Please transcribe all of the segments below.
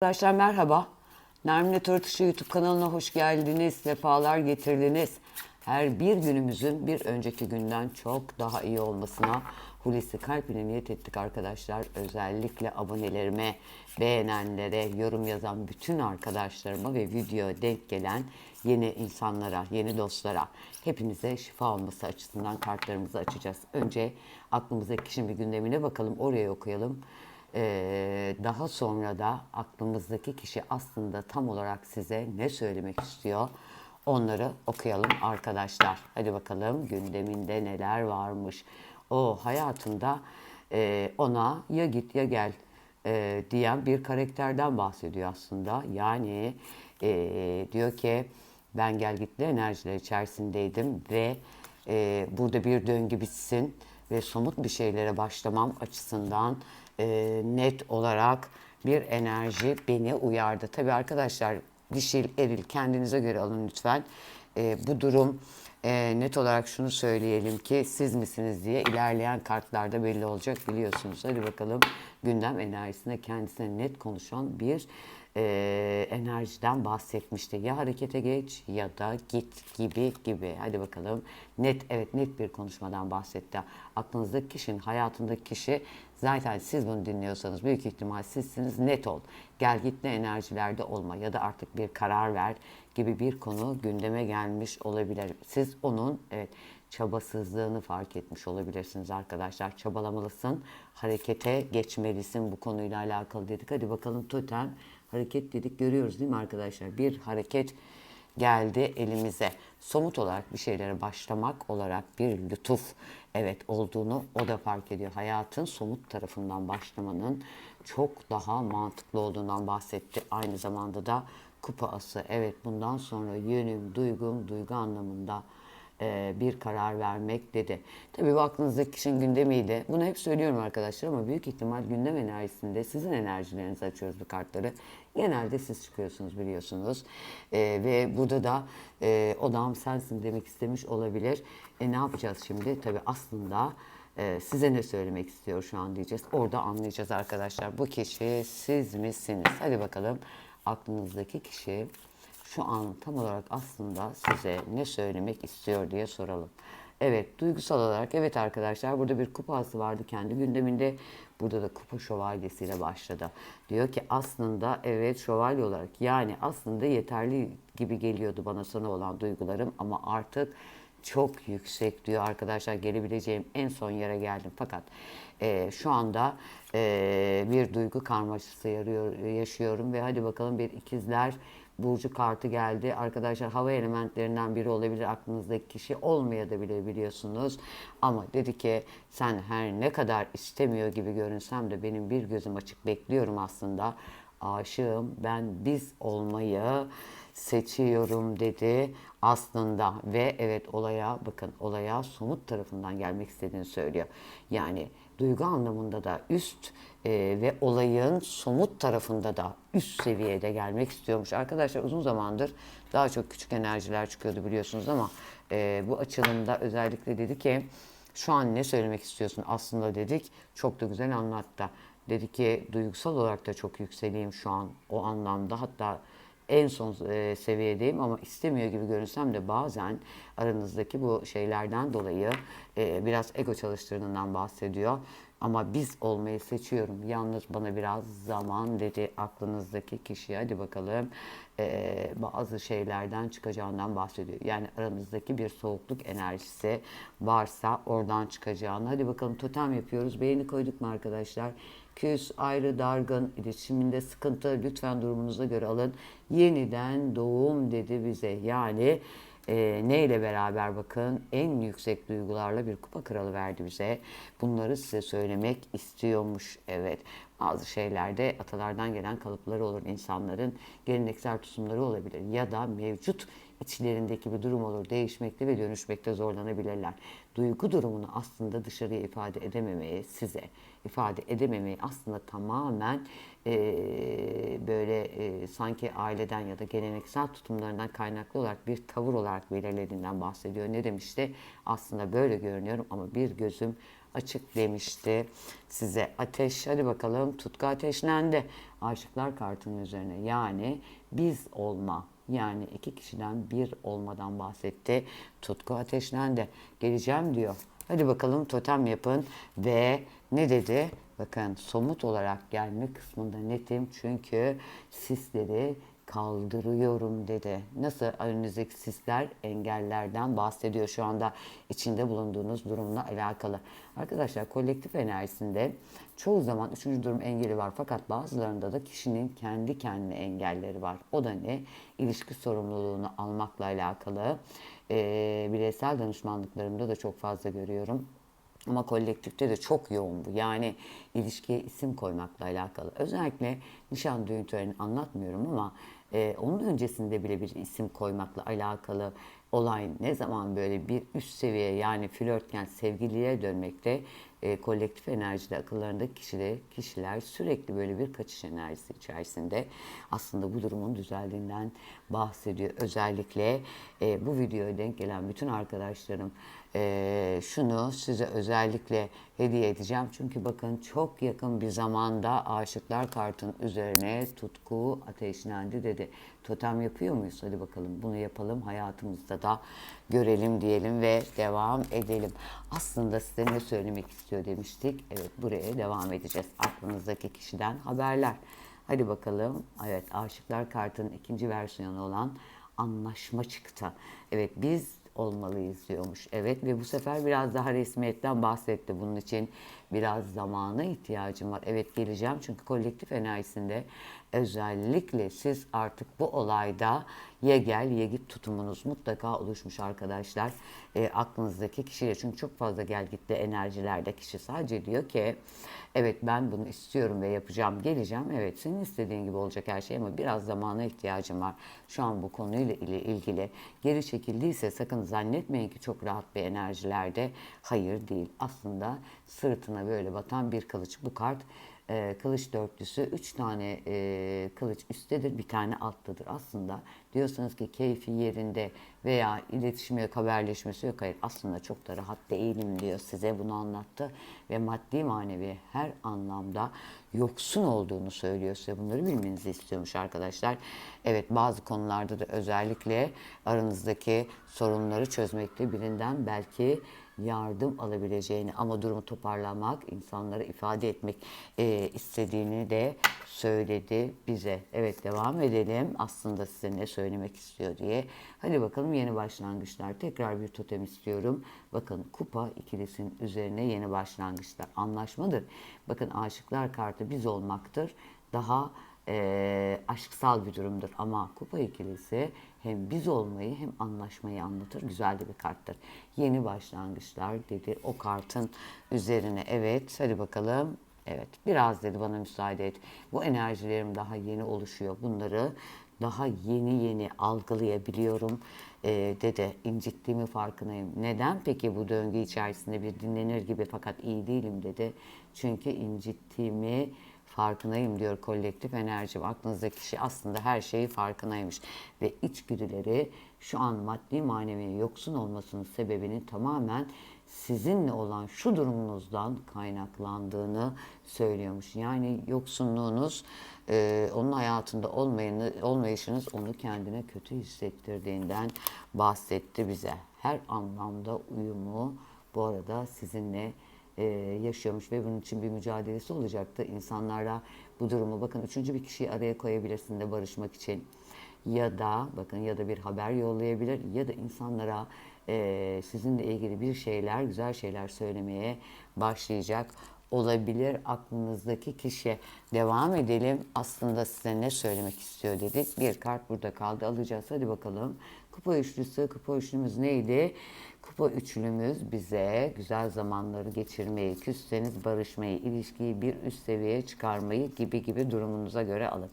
Arkadaşlar merhaba. Nermin'le Tartışıyor YouTube kanalına hoş geldiniz. Sefalar getirdiniz. Her bir günümüzün bir önceki günden çok daha iyi olmasına Hulusi Kalp ile niyet ettik arkadaşlar. Özellikle abonelerime, beğenenlere, yorum yazan bütün arkadaşlarıma ve videoya denk gelen yeni insanlara, yeni dostlara hepinize şifa olması açısından kartlarımızı açacağız. Önce aklımızdaki bir gündemine bakalım. Oraya okuyalım. Ee, daha sonra da aklımızdaki kişi aslında tam olarak size ne söylemek istiyor onları okuyalım arkadaşlar. Hadi bakalım gündeminde neler varmış. O hayatında e, ona ya git ya gel e, diyen bir karakterden bahsediyor aslında. Yani e, diyor ki ben gel gitli enerjiler içerisindeydim ve burada bir döngü bitsin ve somut bir şeylere başlamam açısından e, net olarak bir enerji beni uyardı. Tabii arkadaşlar dişil, eril kendinize göre alın lütfen. E, bu durum e, net olarak şunu söyleyelim ki siz misiniz diye ilerleyen kartlarda belli olacak biliyorsunuz. Hadi bakalım gündem enerjisine kendisine net konuşan bir e, enerjiden bahsetmişti. Ya harekete geç ya da git gibi gibi. Hadi bakalım net evet net bir konuşmadan bahsetti. Aklınızdaki kişinin hayatındaki kişi zaten siz bunu dinliyorsanız büyük ihtimal sizsiniz net ol. Gel git ne enerjilerde olma ya da artık bir karar ver gibi bir konu gündeme gelmiş olabilir. Siz onun evet çabasızlığını fark etmiş olabilirsiniz arkadaşlar. Çabalamalısın, harekete geçmelisin bu konuyla alakalı dedik. Hadi bakalım totem hareket dedik görüyoruz değil mi arkadaşlar? Bir hareket geldi elimize. Somut olarak bir şeylere başlamak olarak bir lütuf evet olduğunu o da fark ediyor. Hayatın somut tarafından başlamanın çok daha mantıklı olduğundan bahsetti. Aynı zamanda da kupa ası evet bundan sonra yönüm, duygum, duygu anlamında e, bir karar vermek dedi. Tabii bu aklınızdaki kişinin gündemiydi. Bunu hep söylüyorum arkadaşlar ama büyük ihtimal gündem enerjisinde sizin enerjilerinizi açıyoruz bu kartları. Genelde siz çıkıyorsunuz biliyorsunuz. E, ve burada da e, odağım sensin demek istemiş olabilir. E, ne yapacağız şimdi? Tabii aslında e, size ne söylemek istiyor şu an diyeceğiz. Orada anlayacağız arkadaşlar. Bu kişi siz misiniz? Hadi bakalım aklınızdaki kişi şu an tam olarak aslında size ne söylemek istiyor diye soralım. Evet duygusal olarak evet arkadaşlar burada bir kupası vardı kendi gündeminde. Burada da kupa şövalyesiyle başladı. Diyor ki aslında evet şövalye olarak yani aslında yeterli gibi geliyordu bana sana olan duygularım ama artık çok yüksek diyor arkadaşlar gelebileceğim en son yere geldim fakat e, şu anda e, bir duygu karmaşası yarıyor, yaşıyorum ve hadi bakalım bir ikizler burcu kartı geldi. Arkadaşlar hava elementlerinden biri olabilir aklınızdaki kişi olmayabilir biliyorsunuz. Ama dedi ki sen her ne kadar istemiyor gibi görünsem de benim bir gözüm açık bekliyorum aslında. Aşığım ben biz olmayı seçiyorum dedi aslında ve evet olaya bakın olaya somut tarafından gelmek istediğini söylüyor. Yani duygu anlamında da üst e, ve olayın somut tarafında da üst seviyede gelmek istiyormuş. Arkadaşlar uzun zamandır daha çok küçük enerjiler çıkıyordu biliyorsunuz ama e, bu açılımda özellikle dedi ki şu an ne söylemek istiyorsun aslında dedik çok da güzel anlattı. Dedi ki duygusal olarak da çok yükseleyim şu an o anlamda hatta en son e, seviyedeyim ama istemiyor gibi görünsem de bazen aranızdaki bu şeylerden dolayı e, biraz ego çalıştırdığından bahsediyor. Ama biz olmayı seçiyorum. Yalnız bana biraz zaman dedi aklınızdaki kişi. Hadi bakalım e, bazı şeylerden çıkacağından bahsediyor. Yani aranızdaki bir soğukluk enerjisi varsa oradan çıkacağını. Hadi bakalım totem yapıyoruz. Beğeni koyduk mu arkadaşlar? küs, ayrı, dargın, iletişiminde sıkıntı lütfen durumunuza göre alın. Yeniden doğum dedi bize. Yani e, neyle beraber bakın en yüksek duygularla bir kupa kralı verdi bize. Bunları size söylemek istiyormuş. Evet bazı şeylerde atalardan gelen kalıpları olur insanların geleneksel tutumları olabilir ya da mevcut içlerindeki bir durum olur değişmekte ve dönüşmekte zorlanabilirler. Duygu durumunu aslında dışarıya ifade edememeyi size ifade edememeyi aslında tamamen e, böyle e, sanki aileden ya da geleneksel tutumlarından kaynaklı olarak bir tavır olarak belirlediğinden bahsediyor. Ne demişti? Aslında böyle görünüyorum ama bir gözüm açık demişti size. Ateş hadi bakalım tutku ateşlendi. Aşıklar kartının üzerine yani biz olma yani iki kişiden bir olmadan bahsetti. Tutku ateşlendi. Geleceğim diyor. Hadi bakalım totem yapın ve ne dedi? Bakın somut olarak gelme kısmında netim çünkü sisleri kaldırıyorum dedi. Nasıl önünüzdeki sisler engellerden bahsediyor şu anda içinde bulunduğunuz durumla alakalı. Arkadaşlar kolektif enerjisinde çoğu zaman üçüncü durum engeli var fakat bazılarında da kişinin kendi kendine engelleri var. O da ne? İlişki sorumluluğunu almakla alakalı. Ee, bireysel danışmanlıklarımda da çok fazla görüyorum. Ama kolektifte de çok yoğun bu. Yani ilişkiye isim koymakla alakalı. Özellikle nişan düğün törenini anlatmıyorum ama e, onun öncesinde bile bir isim koymakla alakalı olay ne zaman böyle bir üst seviye yani flörtken sevgiliye dönmekte e, kolektif enerjide akıllarındaki kişiler, kişiler sürekli böyle bir kaçış enerjisi içerisinde aslında bu durumun düzeldiğinden bahsediyor. Özellikle e, bu videoya denk gelen bütün arkadaşlarım e, şunu size özellikle hediye edeceğim. Çünkü bakın çok yakın bir zamanda aşıklar kartın üzerine tutku ateşlendi dedi. Totem yapıyor muyuz? Hadi bakalım bunu yapalım hayatımızda da görelim diyelim ve devam edelim. Aslında size ne söylemek istiyor demiştik. Evet buraya devam edeceğiz. Aklınızdaki kişiden haberler. Hadi bakalım. Evet aşıklar kartının ikinci versiyonu olan anlaşma çıktı. Evet biz olmalıyız diyormuş. Evet ve bu sefer biraz daha resmiyetten bahsetti. Bunun için biraz zamana ihtiyacım var. Evet geleceğim çünkü kolektif enerjisinde özellikle siz artık bu olayda ye gel ye git tutumunuz mutlaka oluşmuş arkadaşlar. E, aklınızdaki kişiyle çünkü çok fazla gel gitti enerjilerde kişi sadece diyor ki evet ben bunu istiyorum ve yapacağım geleceğim. Evet senin istediğin gibi olacak her şey ama biraz zamana ihtiyacım var. Şu an bu konuyla ile ilgili geri çekildiyse sakın zannetmeyin ki çok rahat bir enerjilerde. Hayır değil. Aslında sırtına böyle batan bir kılıç. Bu kart e, kılıç dörtlüsü. Üç tane e, kılıç üsttedir, bir tane alttadır. Aslında diyorsanız ki keyfi yerinde veya iletişimi yok, haberleşmesi yok. Hayır aslında çok da rahat değilim diyor. Size bunu anlattı ve maddi manevi her anlamda yoksun olduğunu söylüyor size. Bunları bilmenizi istiyormuş arkadaşlar. Evet bazı konularda da özellikle aranızdaki sorunları çözmekte birinden belki yardım alabileceğini ama durumu toparlamak, insanlara ifade etmek e, istediğini de söyledi bize. Evet devam edelim. Aslında size ne söylemek istiyor diye. Hadi bakalım yeni başlangıçlar. Tekrar bir totem istiyorum. Bakın kupa ikilisinin üzerine yeni başlangıçlar. Anlaşmadır. Bakın aşıklar kartı biz olmaktır. Daha e, aşksal bir durumdur. Ama kupa ikilisi hem biz olmayı hem anlaşmayı anlatır. Güzel de bir karttır. Yeni başlangıçlar dedi o kartın üzerine. Evet hadi bakalım. Evet biraz dedi bana müsaade et. Bu enerjilerim daha yeni oluşuyor. Bunları daha yeni yeni algılayabiliyorum e, dedi. incittiğimi farkındayım. Neden peki bu döngü içerisinde bir dinlenir gibi fakat iyi değilim dedi. Çünkü incittiğimi farkındayım diyor kolektif enerji. Aklınızdaki kişi aslında her şeyi farkındaymış. Ve içgüdüleri şu an maddi manevi yoksun olmasının sebebinin tamamen sizinle olan şu durumunuzdan kaynaklandığını söylüyormuş. Yani yoksunluğunuz, e, onun hayatında olmayanı, olmayışınız onu kendine kötü hissettirdiğinden bahsetti bize. Her anlamda uyumu bu arada sizinle e, yaşıyormuş ve bunun için bir mücadelesi olacaktı. İnsanlara bu durumu bakın üçüncü bir kişiyi araya koyabilirsin de barışmak için ya da bakın ya da bir haber yollayabilir ya da insanlara e, sizinle ilgili bir şeyler, güzel şeyler söylemeye başlayacak olabilir aklınızdaki kişi. Devam edelim. Aslında size ne söylemek istiyor dedik. Bir kart burada kaldı. Alacağız. Hadi bakalım. Kupa üçlüsü. Kupa üçlümüz neydi? Kupa üçlümüz bize güzel zamanları geçirmeyi, küsseniz barışmayı, ilişkiyi bir üst seviyeye çıkarmayı gibi gibi durumunuza göre alın.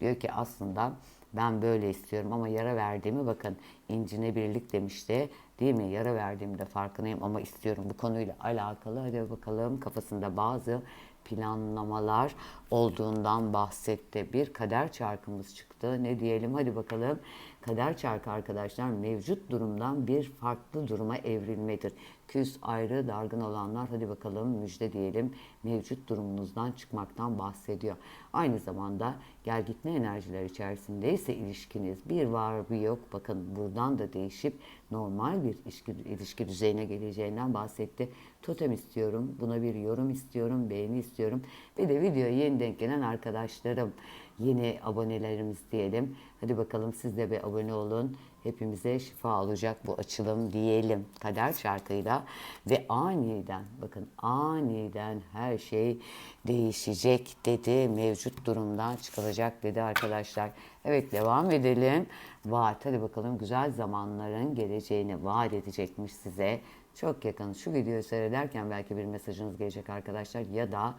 Diyor ki aslında ben böyle istiyorum ama yara verdiğimi bakın incine birlik demişti. Değil mi? Yara verdiğimde farkındayım ama istiyorum bu konuyla alakalı. Hadi bakalım kafasında bazı planlamalar olduğundan bahsetti. Bir kader çarkımız çıktı. Ne diyelim? Hadi bakalım. Kader çarkı arkadaşlar mevcut durumdan bir farklı duruma evrilmedir. Küs, ayrı, dargın olanlar hadi bakalım müjde diyelim mevcut durumunuzdan çıkmaktan bahsediyor. Aynı zamanda gel gitme enerjiler içerisindeyse ilişkiniz bir var bir yok bakın buradan da değişip normal bir ilişki, ilişki düzeyine geleceğinden bahsetti. Totem istiyorum, buna bir yorum istiyorum, beğeni istiyorum. Bir de videoya yeni denk gelen arkadaşlarım, yeni abonelerimiz diyelim. Hadi bakalım siz de bir abone olun. Hepimize şifa olacak bu açılım diyelim kader şarkıyla ve aniden bakın aniden her şey değişecek dedi mevcut durumdan çıkılacak dedi arkadaşlar. Evet devam edelim. Vaat hadi bakalım güzel zamanların geleceğini vaat edecekmiş size. Çok yakın şu videoyu seyrederken belki bir mesajınız gelecek arkadaşlar ya da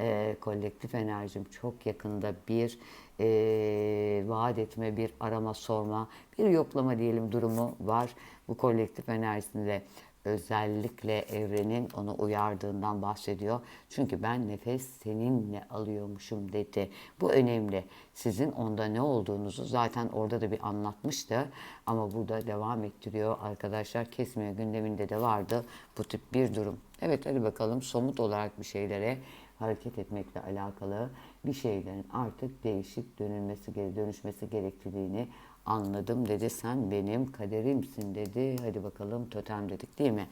e, kolektif enerjim çok yakında bir e, vaat etme, bir arama sorma, bir yoklama diyelim durumu var. Bu kolektif enerjisinde özellikle evrenin onu uyardığından bahsediyor. Çünkü ben nefes seninle alıyormuşum dedi. Bu önemli. Sizin onda ne olduğunuzu zaten orada da bir anlatmıştı. Ama burada devam ettiriyor arkadaşlar. Kesmiyor gündeminde de vardı bu tip bir durum. Evet hadi bakalım somut olarak bir şeylere hareket etmekle alakalı bir şeylerin artık değişik dönülmesi, dönüşmesi gerektiğini anladım dedi. Sen benim kaderimsin dedi. Hadi bakalım totem dedik değil mi?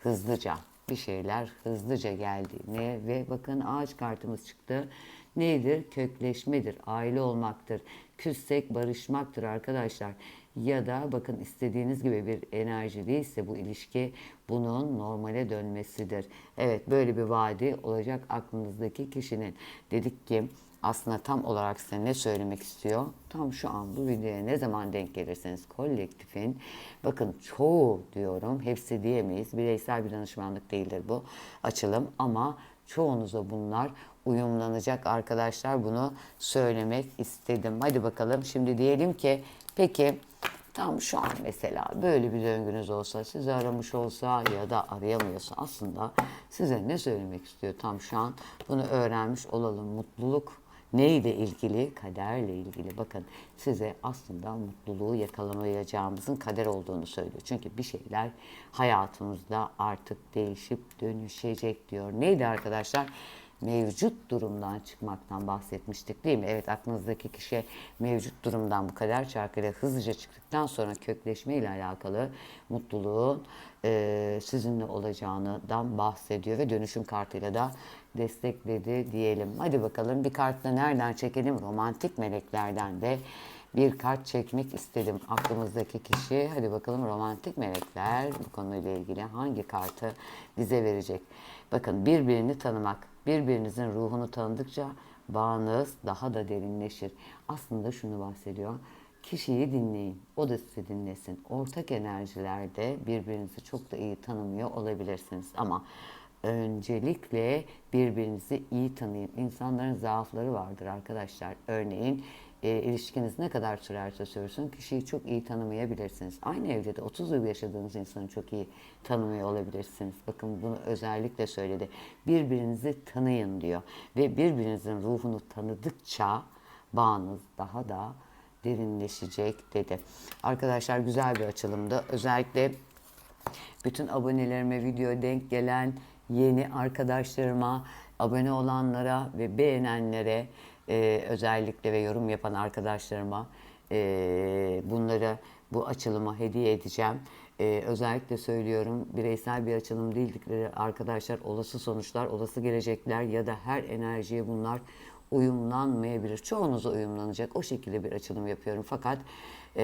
Hızlıca bir şeyler hızlıca geldiğini ve bakın ağaç kartımız çıktı. Nedir? Kökleşmedir, aile olmaktır, küssek barışmaktır arkadaşlar. Ya da bakın istediğiniz gibi bir enerji değilse bu ilişki bunun normale dönmesidir. Evet böyle bir vaadi olacak aklınızdaki kişinin. Dedik ki aslında tam olarak size ne söylemek istiyor? Tam şu an bu videoya ne zaman denk gelirseniz kolektifin bakın çoğu diyorum hepsi diyemeyiz. Bireysel bir danışmanlık değildir bu açılım ama çoğunuza bunlar uyumlanacak arkadaşlar bunu söylemek istedim. Hadi bakalım şimdi diyelim ki peki tam şu an mesela böyle bir döngünüz olsa sizi aramış olsa ya da arayamıyorsa aslında size ne söylemek istiyor tam şu an bunu öğrenmiş olalım. Mutluluk neyle ilgili? Kaderle ilgili. Bakın size aslında mutluluğu yakalamayacağımızın kader olduğunu söylüyor. Çünkü bir şeyler hayatımızda artık değişip dönüşecek diyor. Neydi arkadaşlar? Mevcut durumdan çıkmaktan bahsetmiştik değil mi? Evet aklınızdaki kişi mevcut durumdan bu kadar çarkıyla hızlıca çıktıktan sonra kökleşme ile alakalı mutluluğun e, sizinle olacağından bahsediyor ve dönüşüm kartıyla da destekledi diyelim. Hadi bakalım bir kartla nereden çekelim? Romantik meleklerden de bir kart çekmek istedim aklımızdaki kişi. Hadi bakalım romantik melekler bu konuyla ilgili hangi kartı bize verecek? Bakın birbirini tanımak, birbirinizin ruhunu tanıdıkça bağınız daha da derinleşir. Aslında şunu bahsediyor. Kişiyi dinleyin, o da sizi dinlesin. Ortak enerjilerde birbirinizi çok da iyi tanımıyor olabilirsiniz ama öncelikle birbirinizi iyi tanıyın. İnsanların zaafları vardır arkadaşlar. Örneğin e, ilişkiniz ne kadar sürerse sürsün kişiyi çok iyi tanımayabilirsiniz. Aynı evde de 30 yıl yaşadığınız insanı çok iyi tanımıyor olabilirsiniz. Bakın bunu özellikle söyledi. Birbirinizi tanıyın diyor. Ve birbirinizin ruhunu tanıdıkça bağınız daha da derinleşecek dedi. Arkadaşlar güzel bir açılımdı. Özellikle bütün abonelerime video denk gelen yeni arkadaşlarıma, abone olanlara ve beğenenlere e, özellikle ve yorum yapan arkadaşlarıma e, bunları bu açılıma hediye edeceğim. E, özellikle söylüyorum bireysel bir açılım değildikleri arkadaşlar olası sonuçlar, olası gelecekler ya da her enerjiye bunlar uyumlanmayabilir. Çoğunuza uyumlanacak. O şekilde bir açılım yapıyorum. Fakat e,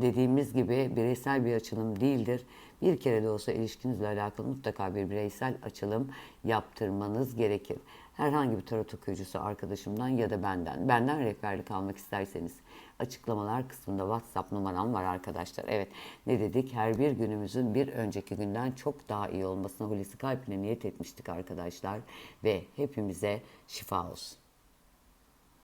dediğimiz gibi bireysel bir açılım değildir. Bir kere de olsa ilişkinizle alakalı mutlaka bir bireysel açılım yaptırmanız gerekir. Herhangi bir tarot okuyucusu arkadaşımdan ya da benden, benden rehberlik almak isterseniz açıklamalar kısmında WhatsApp numaram var arkadaşlar. Evet ne dedik? Her bir günümüzün bir önceki günden çok daha iyi olmasına Hulusi Kalp'le niyet etmiştik arkadaşlar. Ve hepimize şifa olsun.